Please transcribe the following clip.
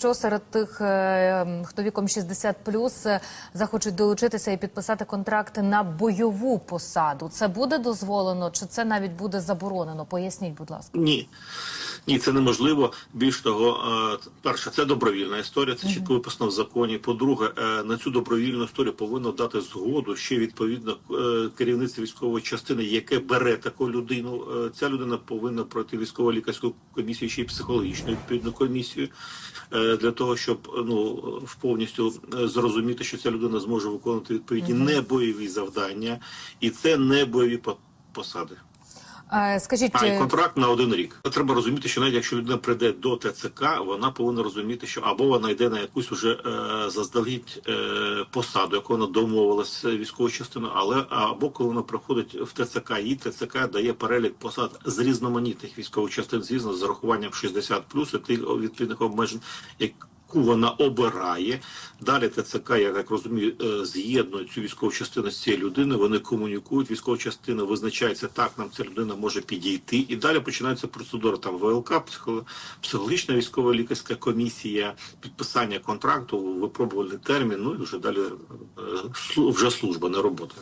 Що серед тих, е, хто віком 60 плюс захочуть долучитися і підписати контракт на бойову посаду, це буде дозволено чи це навіть буде заборонено? Поясніть, будь ласка. Ні. Ні, це неможливо. Більш того, е, перше, це добровільна історія, це чітко виписано в законі. По-друге, е, на цю добровільну історію повинно дати згоду ще відповідно е, керівництво військової частини, яке бере таку людину. Е, Ця людина повинна пройти військово лікарську комісію, ще й психологічну відповідну комісію е, для того, щоб ну повністю е, зрозуміти, що ця людина зможе виконувати відповідні небойові завдання, і це не бойові посади. Е, Скажіть, А і е, контракт на один рік. Треба розуміти, що навіть якщо людина прийде до ТЦК, вона повинна розуміти, що або вона йде на якусь уже е, заздалегідь е, посаду, яку вона домовилася військовою частиною, але або коли вона приходить в ТЦК, їй ТЦК дає перелік посад з різноманітних військових частин, звісно, з зарахуванням 60 плюс і тих відповідних обмежень, як вона обирає. Далі ТЦК, я так розумію, е, з'єднує цю військову частину з цією людиною. Вони комунікують. Військова частина визначається так, нам ця людина може підійти. І далі починається процедура там ВЛК, психо- психологічна військова лікарська комісія, підписання контракту, випробувальний термін. Ну і вже далі е, вже служба, не робота.